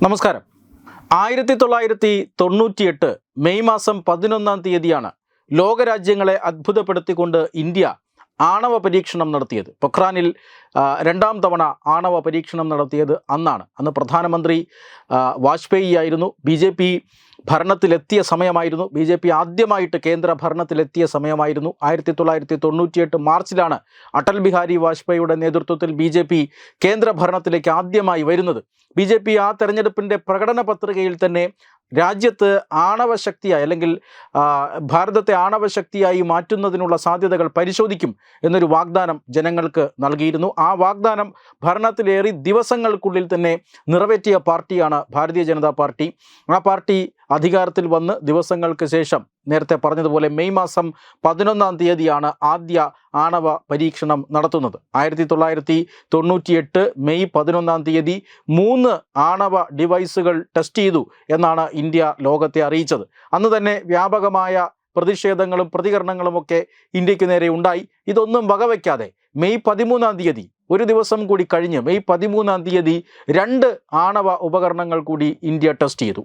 നമസ്കാരം. ആയിരത്തി തൊള്ളായിരത്തി തൊണ്ണൂറ്റിയെട്ട് മെയ് മാസം പതിനൊന്നാം തീയതിയാണ് ലോകരാജ്യങ്ങളെ അത്ഭുതപ്പെടുത്തിക്കൊണ്ട് ഇന്ത്യ ആണവ പരീക്ഷണം നടത്തിയത്. പൊഖ്രാനിൽ രണ്ടാം തവണ ആണവ പരീക്ഷണം നടത്തിയത് അന്നാണ്. അന്ന് പ്രധാനമന്ത്രി വാജ്പേയി ആയിരുന്നു. ബി ജെ പി ഭരണത്തിലെത്തിയ സമയമായിരുന്നു. ബി ജെ പി ആദ്യമായിട്ട് കേന്ദ്ര ഭരണത്തിലെത്തിയ സമയമായിരുന്നു. ആയിരത്തി തൊള്ളായിരത്തി തൊണ്ണൂറ്റിയെട്ട് മാർച്ചിലാണ് അടൽ ബിഹാരി വാജ്പേയിയുടെ നേതൃത്വത്തിൽ ബി ജെ പി കേന്ദ്ര ഭരണത്തിലേക്ക് ആദ്യമായി വരുന്നത്. ബി ജെ പി ആ തെരഞ്ഞെടുപ്പിന്റെ പ്രകടന പത്രികയിൽ തന്നെ രാജ്യത്ത് ആണവശക്തിയായി അല്ലെങ്കിൽ ഭാരതത്തെ ആണവശക്തിയായി മാറ്റുന്നതിനുള്ള സാധ്യതകൾ പരിശോധിക്കും എന്നൊരു വാഗ്ദാനം ജനങ്ങൾക്ക് നൽകിയിരുന്നു. ആ വാഗ്ദാനം ഭരണത്തിലേറി ദിവസങ്ങൾക്കുള്ളിൽ തന്നെ നിറവേറ്റിയ പാർട്ടിയാണ് ഭാരതീയ ജനതാ പാർട്ടി. ആ പാർട്ടി അധികാരത്തിൽ വന്ന് ദിവസങ്ങൾക്ക് ശേഷം നേരത്തെ പറഞ്ഞതുപോലെ മെയ് മാസം പതിനൊന്നാം തീയതിയാണ് ആദ്യ ആണവ പരീക്ഷണം നടത്തുന്നത്. ആയിരത്തി തൊള്ളായിരത്തി തൊണ്ണൂറ്റിയെട്ട് മെയ് പതിനൊന്നാം തീയതി മൂന്ന് ആണവ ഡിവൈസുകൾ ടെസ്റ്റ് ചെയ്തു എന്നാണ് ഇന്ത്യ ലോകത്തെ അറിയിച്ചത്. അന്ന് തന്നെ വ്യാപകമായ പ്രതിഷേധങ്ങളും പ്രതികരണങ്ങളും ഒക്കെ ഇന്ത്യയ്ക്ക് നേരെ ഉണ്ടായി. ഇതൊന്നും വകവയ്ക്കാതെ മെയ് പതിമൂന്നാം തീയതി ഒരു ദിവസം കൂടി കഴിഞ്ഞ് മെയ് പതിമൂന്നാം തീയതി രണ്ട് ആണവ ഉപകരണങ്ങൾ കൂടി ഇന്ത്യ ടെസ്റ്റ് ചെയ്തു.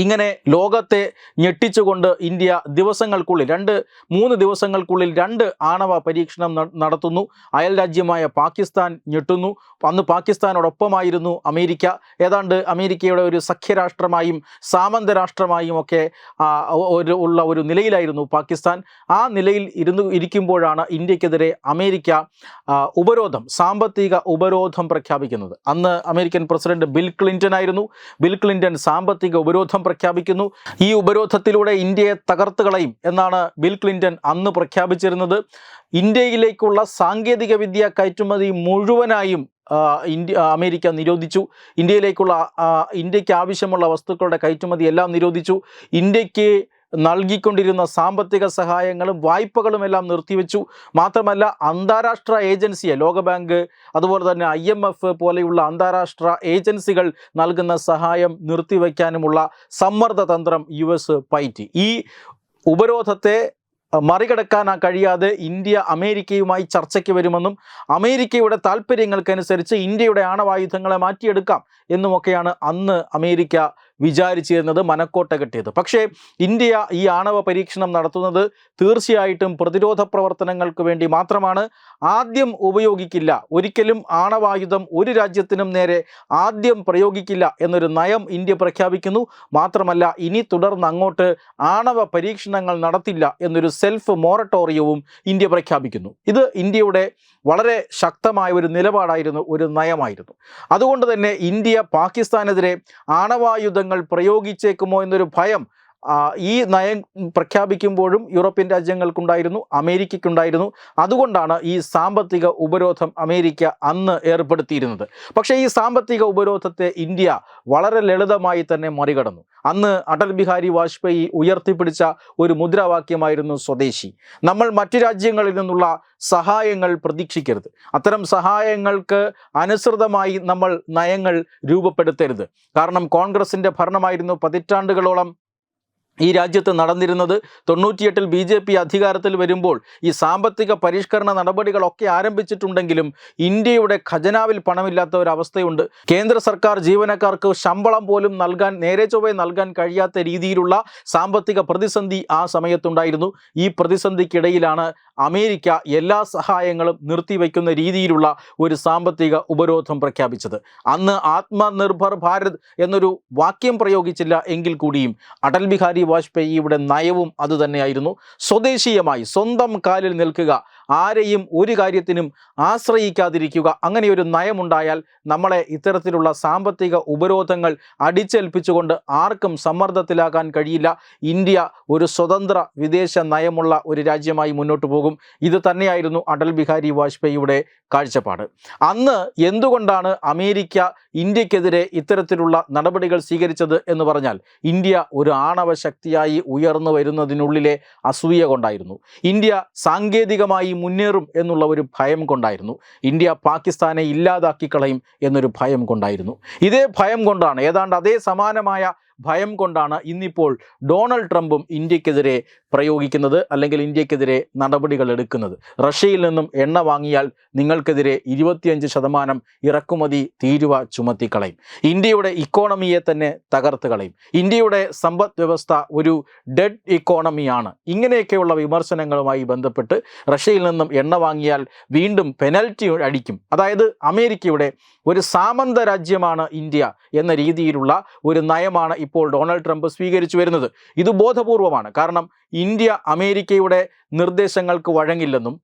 ഇങ്ങനെ ലോകത്തെ ഞെട്ടിച്ചുകൊണ്ട് ഇന്ത്യ ദിവസങ്ങൾക്കുള്ളിൽ രണ്ട് മൂന്ന് ദിവസങ്ങൾക്കുള്ളിൽ രണ്ട് ആണവ പരീക്ഷണം നടത്തുന്നു. അയൽ രാജ്യമായ പാകിസ്ഥാൻ ഞെട്ടുന്നു. അന്ന് പാകിസ്ഥാനോടൊപ്പമായിരുന്നു അമേരിക്ക. ഏതാണ്ട് അമേരിക്കയുടെ ഒരു സഖ്യരാഷ്ട്രമായും സാമന്ത രാഷ്ട്രമായും ഒക്കെ ഒരു ഉള്ള ഒരു നിലയിലായിരുന്നു പാകിസ്ഥാൻ. ആ നിലയിൽ ഇരുന്നു ഇരിക്കുമ്പോഴാണ് ഇന്ത്യക്കെതിരെ അമേരിക്ക ഉപരോധം സാമ്പത്തിക ഉപരോധം പ്രഖ്യാപിക്കുന്നത്. അന്ന് അമേരിക്കൻ പ്രസിഡന്റ് ബിൽ ക്ലിന്റൺ ആയിരുന്നു ബിൽ ക്ലിന്റൺ സാമ്പത്തിക ഉപരോധം പ്രഖ്യാപിക്കുന്നു. ഈ ഉപരോധത്തിലൂടെ ഇന്ത്യയെ തകർത്ത് കളയും എന്നാണ് ബിൽ ക്ലിന്റൺ അന്ന് പ്രഖ്യാപിച്ചിരുന്നത്. ഇന്ത്യയിലേക്കുള്ള സാങ്കേതിക വിദ്യ കയറ്റുമതി മുഴുവനായും ഇന്ത്യ അമേരിക്ക നിരോധിച്ചു. ഇന്ത്യയിലേക്കുള്ള ഇന്ത്യയ്ക്ക് ആവശ്യമുള്ള വസ്തുക്കളുടെ കയറ്റുമതി എല്ലാം നിരോധിച്ചു. ഇന്ത്യയ്ക്ക് നൽകിക്കൊണ്ടിരുന്ന സാമ്പത്തിക സഹായങ്ങളും വായ്പകളും എല്ലാം നിർത്തിവെച്ചു. മാത്രമല്ല അന്താരാഷ്ട്ര ഏജൻസിയെ ലോകബാങ്ക് അതുപോലെ തന്നെ ഐ എം എഫ് പോലെയുള്ള അന്താരാഷ്ട്ര ഏജൻസികൾ നൽകുന്ന സഹായം നിർത്തിവെക്കാനുമുള്ള സമ്മർദ്ദ തന്ത്രം യു എസ് പയറ്റി. ഈ ഉപരോധത്തെ മറികടക്കാൻ കഴിയാതെ ഇന്ത്യ അമേരിക്കയുമായി ചർച്ചയ്ക്ക് വരുമെന്നും അമേരിക്കയുടെ താല്പര്യങ്ങൾക്കനുസരിച്ച് ഇന്ത്യയുടെ ആണവായുധങ്ങളെ മാറ്റിയെടുക്കാം എന്നുമൊക്കെയാണ് അന്ന് അമേരിക്ക വിചാരിച്ചിരുന്നത് മനക്കോട്ട കെട്ടിയത്. പക്ഷേ ഇന്ത്യ ഈ ആണവ പരീക്ഷണം നടത്തുന്നത് തീർച്ചയായിട്ടും പ്രതിരോധ പ്രവർത്തനങ്ങൾക്ക് വേണ്ടി മാത്രമാണ്. ആദ്യം ഉപയോഗിക്കില്ല. ഒരിക്കലും ആണവായുധം ഒരു രാജ്യത്തിനും നേരെ ആദ്യം പ്രയോഗിക്കില്ല എന്നൊരു നയം ഇന്ത്യ പ്രഖ്യാപിക്കുന്നു. മാത്രമല്ല ഇനി തുടർന്ന് അങ്ങോട്ട് ആണവ പരീക്ഷണങ്ങൾ നടത്തില്ല എന്നൊരു സെൽഫ് മോറട്ടോറിയവും ഇന്ത്യ പ്രഖ്യാപിക്കുന്നു. ഇത് ഇന്ത്യയുടെ വളരെ ശക്തമായ ഒരു നിലപാടായിരുന്നു ഒരു നയമായിരുന്നു. അതുകൊണ്ട് തന്നെ ഇന്ത്യ പാകിസ്ഥാനെതിരെ ആണവായുധങ്ങൾ പ്രയോഗിച്ചേക്കുമോ എന്നൊരു ഭയം ഈ നയം പ്രഖ്യാപിക്കുമ്പോഴും യൂറോപ്യൻ രാജ്യങ്ങൾക്കുണ്ടായിരുന്നു അമേരിക്കയ്ക്കുണ്ടായിരുന്നു. അതുകൊണ്ടാണ് ഈ സാമ്പത്തിക ഉപരോധം അമേരിക്ക അന്ന് ഏർപ്പെടുത്തിയിരുന്നത്. പക്ഷേ ഈ സാമ്പത്തിക ഉപരോധത്തെ ഇന്ത്യ വളരെ ലളിതമായി തന്നെ മറികടന്നു. അന്ന് അടൽ ബിഹാരി വാജ്പേയി ഉയർത്തിപ്പിടിച്ച ഒരു മുദ്രാവാക്യമായിരുന്നു സ്വദേശി. നമ്മൾ മറ്റു രാജ്യങ്ങളിൽ നിന്നുള്ള സഹായങ്ങൾ പ്രതീക്ഷിക്കരുത്. അത്തരം സഹായങ്ങൾക്ക് അനുസൃതമായി നമ്മൾ നയങ്ങൾ രൂപപ്പെടുത്തരുത്. കാരണം കോൺഗ്രസിന്റെ ഭരണമായിരുന്നു പതിറ്റാണ്ടുകളോളം ഈ രാജ്യത്ത് നടന്നിരുന്നത് തൊണ്ണൂറ്റിയെട്ടിൽ ബി ജെ പി അധികാരത്തിൽ വരുമ്പോൾ ഈ സാമ്പത്തിക പരിഷ്കരണ നടപടികളൊക്കെ ആരംഭിച്ചിട്ടുണ്ടെങ്കിലും ഇന്ത്യയുടെ ഖജനാവിൽ പണമില്ലാത്ത ഒരവസ്ഥയുണ്ട്. കേന്ദ്ര സർക്കാർ ജീവനക്കാർക്ക് ശമ്പളം പോലും നൽകാൻ നേരെ ചൊവ്വേ നൽകാൻ കഴിയാത്ത രീതിയിലുള്ള സാമ്പത്തിക പ്രതിസന്ധി ആ സമയത്തുണ്ടായിരുന്നു. ഈ പ്രതിസന്ധിക്കിടയിലാണ് അമേരിക്ക എല്ലാ സഹായങ്ങളും നിർത്തിവെക്കുന്ന രീതിയിലുള്ള ഒരു സാമ്പത്തിക ഉപരോധം പ്രഖ്യാപിച്ചത്. അന്ന് ആത്മനിർഭർ ഭാരത് എന്നൊരു വാക്യം പ്രയോഗിച്ചില്ല എങ്കിൽ കൂടിയും അടൽ ബിഹാരി വാജ്പേയിയുടെ നയവും അതുതന്നെയായിരുന്നു. സ്വദേശീയമായി സ്വന്തം കാലിൽ നിൽക്കുക. ആരെയും ഒരു കാര്യത്തിനും ആശ്രയിക്കാതിരിക്കുക. അങ്ങനെ ഒരു നയമുണ്ടായാൽ നമ്മളെ ഇത്തരത്തിലുള്ള സാമ്പത്തിക ഉപരോധങ്ങൾ അടിച്ചേൽപ്പിച്ചുകൊണ്ട് ആർക്കും സമ്മർദ്ദത്തിലാക്കാൻ കഴിയില്ല. ഇന്ത്യ ഒരു സ്വതന്ത്ര വിദേശ നയമുള്ള ഒരു രാജ്യമായി മുന്നോട്ട് പോകും. ഇത് തന്നെയായിരുന്നു അടൽ ബിഹാരി വാജ്പേയിയുടെ കാഴ്ചപ്പാട്. അന്ന് എന്തുകൊണ്ടാണ് അമേരിക്ക ഇന്ത്യക്കെതിരെ ഇത്തരത്തിലുള്ള നടപടികൾ സ്വീകരിച്ചത് എന്ന് പറഞ്ഞാൽ ഇന്ത്യ ഒരു ആണവ ശക്തിയായി ഉയർന്നു വരുന്നതിനുള്ളിലെ അസൂയ കൊണ്ടായിരുന്നു. ഇന്ത്യ സാങ്കേതികമായി മുന്നേറും എന്നുള്ള ഒരു ഭയം കൊണ്ടായിരുന്നു. ഇന്ത്യ പാകിസ്ഥാനെ ഇല്ലാതാക്കി കളയും എന്നൊരു ഭയം കൊണ്ടായിരുന്നു. ഇതേ ഭയം കൊണ്ടാണ് ഏതാണ്ട് അതേ സമാനമായ ഭയം കൊണ്ടാണ് ഇന്നിപ്പോൾ ഡൊണാൾഡ് ട്രംപും ഇന്ത്യക്കെതിരെ പ്രയോഗിക്കുന്നത് അല്ലെങ്കിൽ ഇന്ത്യക്കെതിരെ നടപടികൾ എടുക്കുന്നത്. റഷ്യയിൽ നിന്നും എണ്ണ വാങ്ങിയാൽ നിങ്ങൾക്കെതിരെ ഇരുപത്തിയഞ്ച് ശതമാനം ഇറക്കുമതി തീരുവ ചുമത്തിക്കളയും. ഇന്ത്യയുടെ ഇക്കോണമിയെ തന്നെ തകർത്ത് കളയും. ഇന്ത്യയുടെ സമ്പദ് വ്യവസ്ഥ ഒരു ഡെഡ് ഇക്കോണമിയാണ്. ഇങ്ങനെയൊക്കെയുള്ള വിമർശനങ്ങളുമായി ബന്ധപ്പെട്ട് റഷ്യയിൽ നിന്നും എണ്ണ വാങ്ങിയാൽ വീണ്ടും പെനൽറ്റി അടിക്കും. അതായത് അമേരിക്കയുടെ ഒരു സാമന്ത രാജ്യമാണ് ഇന്ത്യ എന്ന രീതിയിലുള്ള ഒരു നയമാണ് ഇപ്പോൾ ഡൊണാൾഡ് ട്രംപ് സ്വീകരിച്ചു വരുന്നത്. ഇത് ബോധപൂർവമാണ്. കാരണം ഇന്ത്യ അമേരിക്കയുടെ നിർദ്ദേശങ്ങൾക്ക് വഴങ്ങില്ലെന്നും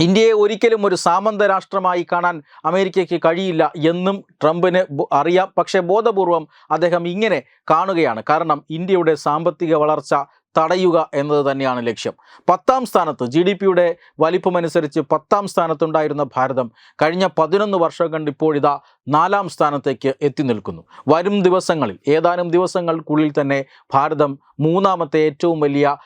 ഇന്ത്യയെ ഒരിക്കലും ഒരു സാമന്ത രാഷ്ട്രമായി കാണാൻ അമേരിക്കയ്ക്ക് കഴിയില്ല എന്നും ട്രംപിന് അറിയാം. പക്ഷേ ബോധപൂർവം അദ്ദേഹം ഇങ്ങനെ കാണുകയാണ്. കാരണം ഇന്ത്യയുടെ സാമ്പത്തിക വളർച്ച തടയുക എന്നത് തന്നെയാണ് ലക്ഷ്യം. പത്താം സ്ഥാനത്ത് ജി ഡി പിയുടെ വലിപ്പമനുസരിച്ച് പത്താം സ്ഥാനത്തുണ്ടായിരുന്ന ഭാരതം കഴിഞ്ഞ പതിനൊന്ന് വർഷം കണ്ട് ഇപ്പോഴിതാ നാലാം സ്ഥാനത്തേക്ക് എത്തി നിൽക്കുന്നു. വരും ദിവസങ്ങളിൽ ഏതാനും ദിവസങ്ങൾക്കുള്ളിൽ തന്നെ ഭാരതം മൂന്നാമത്തെ ഏറ്റവും വലിയ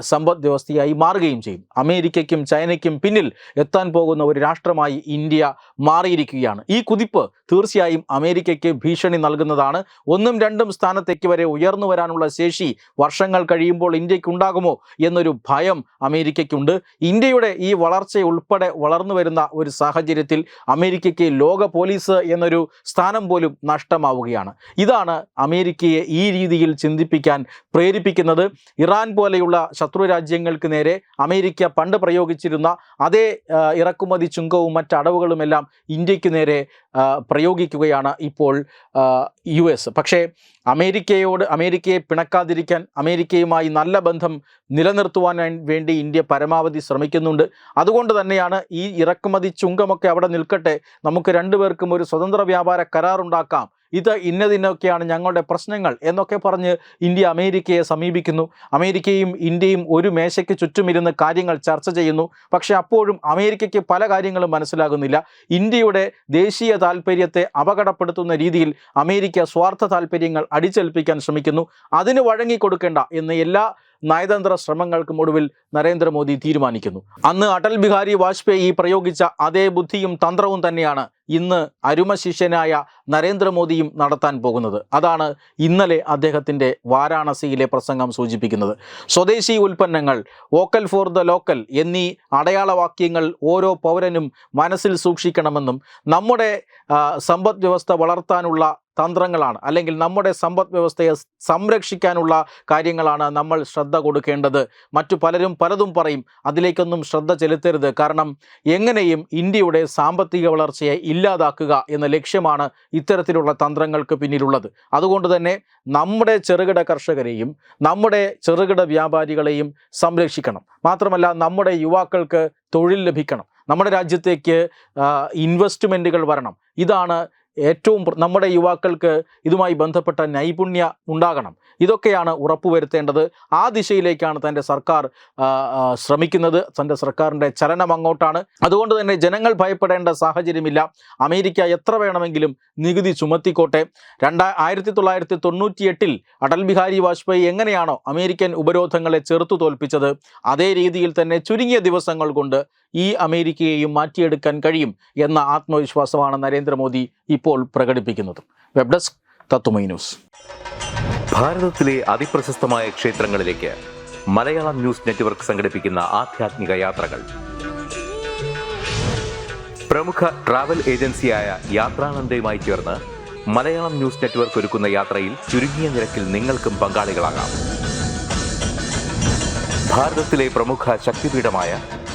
സമ്പദ് വ്യവസ്ഥയായി മാറുകയും ചെയ്യും. അമേരിക്കയ്ക്കും ചൈനയ്ക്കും പിന്നിൽ എത്താൻ പോകുന്ന ഒരു രാഷ്ട്രമായി ഇന്ത്യ മാറിയിരിക്കുകയാണ്. ഈ കുതിപ്പ് തീർച്ചയായും അമേരിക്കയ്ക്ക് ഭീഷണി നൽകുന്നതാണ്. ഒന്നും രണ്ടും സ്ഥാനത്തേക്ക് വരെ ഉയർന്നു വരാനുള്ള ശേഷി വർഷങ്ങൾ കഴിയുമ്പോൾ ഇന്ത്യക്കുണ്ടാകുമോ എന്നൊരു ഭയം അമേരിക്കയ്ക്കുണ്ട്. ഇന്ത്യയുടെ ഈ വളർച്ച ഉൾപ്പെടെ വളർന്നു വരുന്ന ഒരു സാഹചര്യത്തിൽ അമേരിക്കയ്ക്ക് ലോക പോലീസ് എന്നൊരു സ്ഥാനം പോലും നഷ്ടമാവുകയാണ്. ഇതാണ് അമേരിക്കയെ ഈ രീതിയിൽ ചിന്തിപ്പിക്കാൻ പ്രേരിപ്പിക്കുന്നത്. ഇറാൻ പോലെയുള്ള ശത്രു രാജ്യങ്ങൾക്ക് നേരെ അമേരിക്ക പണ്ട് പ്രയോഗിച്ചിരുന്ന അതേ ഇറക്കുമതി ചുങ്കവും മറ്റടവുകളുമെല്ലാം ഇന്ത്യയ്ക്ക് നേരെ പ്രയോഗിക്കുകയാണ് ഇപ്പോൾ യു എസ്. പക്ഷേ അമേരിക്കയോട് അമേരിക്കയെ പിണക്കാതിരിക്കാൻ അമേരിക്കയുമായി നല്ല ബന്ധം നിലനിർത്തുവാൻ വേണ്ടി ഇന്ത്യ പരമാവധി ശ്രമിക്കുന്നുണ്ട്. അതുകൊണ്ട് തന്നെയാണ് ഈ ഇറക്കുമതി ചുങ്കമൊക്കെ അവിടെ നിൽക്കട്ടെ. നമുക്ക് രണ്ടുപേർക്കും ഒരു സ്വതന്ത്ര വ്യാപാര കരാറുണ്ടാക്കാം. ഇത് ഇന്നതിനൊക്കെയാണ് ഞങ്ങളുടെ പ്രശ്നങ്ങൾ എന്നൊക്കെ പറഞ്ഞ് ഇന്ത്യ അമേരിക്കയെ സമീപിക്കുന്നു. അമേരിക്കയും ഇന്ത്യയും ഒരു മേശയ്ക്ക് ചുറ്റുമിരുന്ന് കാര്യങ്ങൾ ചർച്ച ചെയ്യുന്നു. പക്ഷേ അപ്പോഴും അമേരിക്കയ്ക്ക് പല കാര്യങ്ങളും മനസ്സിലാകുന്നില്ല. ഇന്ത്യയുടെ ദേശീയ താല്പര്യത്തെ അപകടപ്പെടുത്തുന്ന രീതിയിൽ അമേരിക്ക സ്വാർത്ഥ താല്പര്യങ്ങൾ അടിച്ചേൽപ്പിക്കാൻ ശ്രമിക്കുന്നു. അതിന് വഴങ്ങിക്കൊടുക്കേണ്ട എന്ന് എല്ലാ നയതന്ത്ര ശ്രമങ്ങൾക്കും ഒടുവിൽ നരേന്ദ്രമോദി തീരുമാനിക്കുന്നു. അന്ന് അടൽ ബിഹാരി വാജ്പേയി പ്രയോഗിച്ച അതേ ബുദ്ധിയും തന്ത്രവും തന്നെയാണ് ഇന്ന് അരുമശിഷ്യനായ നരേന്ദ്രമോദിയും നടത്താൻ പോകുന്നത്. അതാണ് ഇന്നലെ അദ്ദേഹത്തിന്റെ വാരാണസിയിലെ പ്രസംഗം സൂചിപ്പിക്കുന്നത്. സ്വദേശി ഉൽപ്പന്നങ്ങൾ വോക്കൽ ഫോർ ദ ലോക്കൽ എന്നീ അടയാളവാക്യങ്ങൾ ഓരോ പൗരനും മനസ്സിൽ സൂക്ഷിക്കണമെന്നും നമ്മുടെ സമ്പദ് വ്യവസ്ഥ വളർത്താനുള്ള തന്ത്രങ്ങളാണ്. അല്ലെങ്കിൽ നമ്മുടെ സമ്പദ് വ്യവസ്ഥയെ സംരക്ഷിക്കാനുള്ള കാര്യങ്ങളാണ് നമ്മൾ ശ്രദ്ധ കൊടുക്കേണ്ടത്. മറ്റു പലരും പലതും പറയും. അതിലേക്കൊന്നും ശ്രദ്ധ ചെലുത്തരുത്. കാരണം എങ്ങനെയും ഇന്ത്യയുടെ സാമ്പത്തിക വളർച്ചയെ ഇല്ലാതാക്കുക എന്ന ലക്ഷ്യമാണ് ഇത്തരത്തിലുള്ള തന്ത്രങ്ങൾക്ക് പിന്നിലുള്ളത്. അതുകൊണ്ട് തന്നെ നമ്മുടെ ചെറുകിട കർഷകരെയും നമ്മുടെ ചെറുകിട വ്യാപാരികളെയും സംരക്ഷിക്കണം. മാത്രമല്ല നമ്മുടെ യുവാക്കൾക്ക് തൊഴിൽ ലഭിക്കണം. നമ്മുടെ രാജ്യത്തേക്ക് ഇൻവെസ്റ്റ്മെന്റുകൾ വരണം. ഇതാണ് ഏറ്റവും നമ്മുടെ യുവാക്കൾക്ക് ഇതുമായി ബന്ധപ്പെട്ട നൈപുണ്യ ഉണ്ടാകണം. ഇതൊക്കെയാണ് ഉറപ്പുവരുത്തേണ്ടത്. ആ ദിശയിലേക്കാണ് തന്റെ സർക്കാർ ശ്രമിക്കുന്നത്. തന്റെ സർക്കാരിന്റെ ചലനം അങ്ങോട്ടാണ്. അതുകൊണ്ട് തന്നെ ജനങ്ങൾ ഭയപ്പെടേണ്ട സാഹചര്യമില്ല. അമേരിക്ക എത്ര വേണമെങ്കിലും നികുതി ചുമത്തിക്കോട്ടെ. രണ്ടാ ആയിരത്തി തൊള്ളായിരത്തി തൊണ്ണൂറ്റി എട്ടിൽ അടൽ ബിഹാരി വാജ്പേയി എങ്ങനെയാണോ അമേരിക്കൻ ഉപരോധങ്ങളെ ചെറുത്തു തോൽപ്പിച്ചത് അതേ രീതിയിൽ തന്നെ ചുരുങ്ങിയ ദിവസങ്ങൾ കൊണ്ട് ഈ അമേരിക്കയെയും മാറ്റിയെടുക്കാൻ കഴിയും എന്ന ആത്മവിശ്വാസമാണ് നരേന്ദ്രമോദി ഇപ്പോൾ പ്രകടിപ്പിക്കുന്നത്. വെബ് ഡെസ്ക് തത്തുമൈ ന്യൂസ്. ഭാരതത്തിലെ അതിപ്രശസ്തമായ ക്ഷേത്രങ്ങളിലേക്ക് മലയാളം ന്യൂസ് നെറ്റ്വർക്ക് സംഘടിപ്പിക്കുന്ന ആധ്യാത്മിക യാത്രകൾ. പ്രമുഖ ട്രാവൽ ഏജൻസിയായ യാത്രാനന്ദയുമായി ചേർന്ന് മലയാളം ന്യൂസ് നെറ്റ്വർക്ക് ഒരുക്കുന്ന യാത്രയിൽ ചുരുങ്ങിയ നിരക്കിൽ നിങ്ങൾക്കും പങ്കാളികളാകാം. ഭാരതത്തിലെ പ്രമുഖ ശക്തിപീഠമായ